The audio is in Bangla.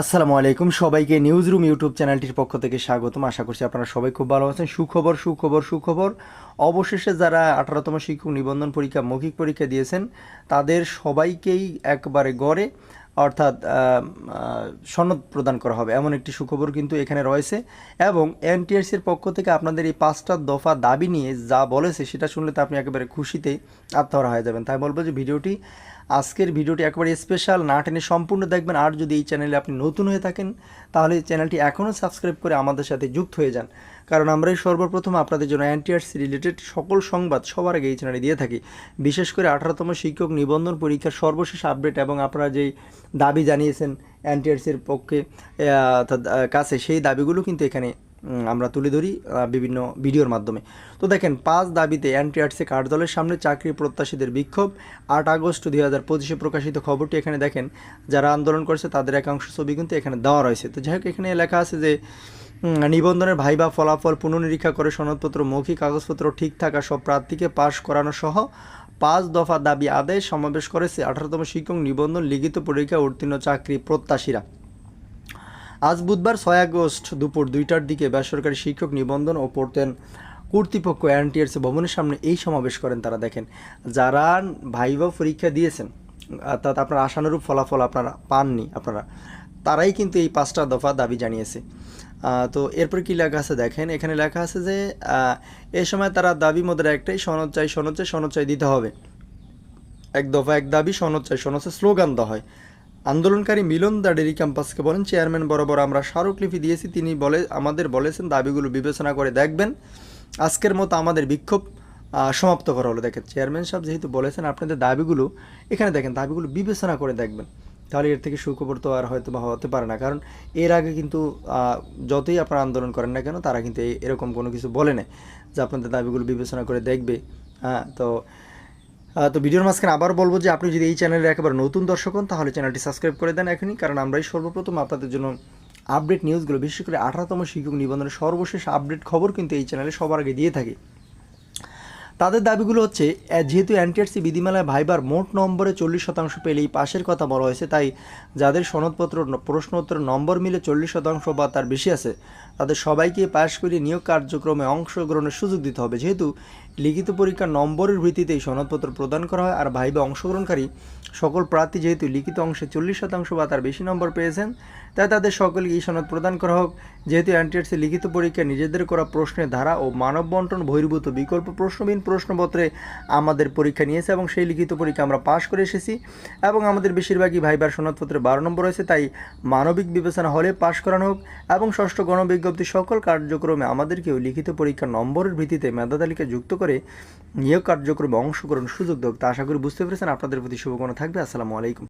আসসালামু আলাইকুম সবাইকে নিউজ রুম ইউটিউব চ্যানেলটির পক্ষ থেকে স্বাগতম। আশা করছি আপনারা সবাই খুব ভালো আছেন। সুখবর সুখবর সুখবর। অবশেষে যারা আঠারোতম শিক্ষক নিবন্ধন পরীক্ষা, মৌখিক পরীক্ষা দিয়েছেন, তাদের সবাইকেই একবারে গড়ে অর্থাৎ সনদ প্রদান করা হবে। এমন একটি সুখবর কিন্তু এখানে রয়েছে এবং এনটিএসির পক্ষ থেকে আপনাদের এই পাঁচটা দফা দাবি নিয়ে যা বলেছে সেটা শুনলে তো আপনি একেবারে খুশিতে আত্মহারা হয়ে যাবেন। তাই বলব যে ভিডিওটি, আজকের ভিডিওটি একেবারে স্পেশাল না টেনে সম্পূর্ণ দেখবেন। আর যদি এই চ্যানেলে আপনি নতুন হয়ে থাকেন, তাহলে চ্যানেলটি এখনও সাবস্ক্রাইব করে আমাদের সাথে যুক্ত হয়ে যান। কারণ আমরাই সর্বপ্রথম আপনাদের জন্য এনটিআরসি রিলেটেড সকল সংবাদ সবার আগে এই চ্যানেলে দিয়ে থাকি। বিশেষ করে আঠারোতম শিক্ষক নিবন্ধন পরীক্ষার সর্বশেষ আপডেট এবং আপনারা যেই দাবি জানিয়েছেন এনটিআরসির পক্ষে কাছে, সেই দাবিগুলো কিন্তু এখানে আমরা তুলে ধরি বিভিন্ন ভিডিওর মাধ্যমে। তো দেখেন, পাঁচ দাবিতে এনটিআরসি কার্যালয়ের সামনে চাকরি প্রত্যাশীদের বিক্ষোভ। আট আগস্ট দুই হাজার পঁচিশে প্রকাশিত খবরটি এখানে দেখেন, যারা আন্দোলন করেছে তাদের একাংশ ছবি কিন্তু এখানে দেওয়া রয়েছে। তো যাই হোক, এখানে লেখা আছে যে নিবন্ধনের ভাইবা ফলাফল পুনর্নিরীক্ষা করে সনদপত্র, মৌখিক কাগজপত্র ঠিক থাকা সব প্রার্থীকে পাশ করানো সহ পাঁচ দফা দাবি আদায় সমাবেশ করেছে আঠারোতম শিক্ষক নিবন্ধন, লিখিত পরীক্ষা উত্তীর্ণ চাকরি প্রত্যাশীরা। আজ বুধবার ছয় আগস্ট দুপুর দুইটার দিকে বেসরকারি শিক্ষক নিবন্ধন ও পড়তেন কর্তৃপক্ষ এনটিআরসি ভবনের সামনে এই সমাবেশ করেন তারা দেখেন। যারা ভাইবা পরীক্ষা দিয়েছেন, অর্থাৎ আপনার আশানুরূপ ফলাফল আপনারা পাননি আপনারা, তারাই কিন্তু এই পাঁচটা দফা দাবি জানিয়েছে। তো এরপর কি লেখা আছে দেখেন? এখানে লেখা আছে যে এ সময় তারা দাবি মধ্যে একটাই সনদ চাই সনদ চাই সনদ চাই দিতে হবে। এক দফা এক দাবি সনদ চাই সনদ স্লোগান দেওয়া হয়। আন্দোলনকারী মিলন দা ডেরি ক্যাম্পাসকে বলেন, চেয়ারম্যান বরাবর আমরা স্মারকলিপি দিয়েছি। তিনি বলে, আমাদের বলেছেন, দাবিগুলো বিবেচনা করে দেখবেন। আজকের মতো আমাদের বিক্ষোভ সমাপ্ত করা হলো। দেখেন, চেয়ারম্যান সাহেব যেহেতু বলেছেন, আপনাদের দাবিগুলো, এখানে দেখেন, দাবিগুলো বিবেচনা করে দেখবেন। তাহলে এর থেকে সুখবর তো আর হয়তো বা হতে পারে না। কারণ এর আগে কিন্তু যতই আপনারা আন্দোলন করেন না কেন, তারা কিন্তু এরকম কোনো কিছু বলে না যে আপনাদের দাবিগুলো বিবেচনা করে দেখবে। হ্যাঁ তো তো ভিডিওর মাঝখানে আবার বলব যে আপনি যদি এই চ্যানেলের একেবারে নতুন দর্শক হন, তাহলে চ্যানেলটি সাবস্ক্রাইব করে দেন এখনই, কারণ আমরাই সর্বপ্রথম আপনাদের জন্য আপডেট নিউজগুলো, বিশেষ করে আঠারোতম শিক্ষক নিবন্ধনের সর্বশেষ আপডেট খবর কিন্তু এই চ্যানেলে সবার আগে দিয়ে থাকি। তাদের দাবিগুলো হচ্ছে যেহেতু এনটিআরসি বিধিমালায় ভাইবার মোট নম্বরে চল্লিশ শতাংশ পেলেই পাশের কথা বলা হয়েছে, তাই যাদের সনদপত্র ন- প্রশ্ন উত্তরের নম্বর মিলে চল্লিশ শতাংশ বা তার বেশি আছে, তাদের সবাইকে পাশ করিয়ে নিয়োগ কার্যক্রমে অংশগ্রহণের সুযোগ দিতে হবে। যেহেতু লিখিত পরীক্ষার নম্বরের ভিত্তিতেই সনদপত্র প্রদান করা হয়, আর ভাইবে অংশগ্রহণকারী সকল প্রার্থী যেহেতু লিখিত অংশে চল্লিশ শতাংশ বা তার বেশি নম্বর পেয়েছেন, তাই তাদের সকলকে এই সনদ প্রদান করা হোক। যেহেতু এনটিআরসি লিখিত পরীক্ষায় নিজেদের করা প্রশ্নের ধারা ও মানব বন্টন বহির্ভূত বিকল্প প্রশ্নবিহীন প্রশ্নপত্রে আমাদের পরীক্ষা নিয়েছে এবং সেই লিখিত পরীক্ষা আমরা পাশ করে এসেছি এবং আমাদের বেশিরভাগই ভাইবার সনদপত্রে বারো নম্বর রয়েছে, তাই মানবিক বিবেচনা হলে পাশ করানো হোক এবং ষষ্ঠ গণবিজ্ঞপ্তি সকল কার্যক্রমে আমাদেরকেও লিখিত পরীক্ষার নম্বরের ভিত্তিতে মেধা তালিকা যুক্ত করে নিয়োগ কার্যক্রমে অংশগ্রহণ সুযোগ দেওয়া তা আশা করি বুঝতে পেরেছেন। আপনাদের প্রতি শুভকামনা থাকবে। আসসালামু আলাইকুম।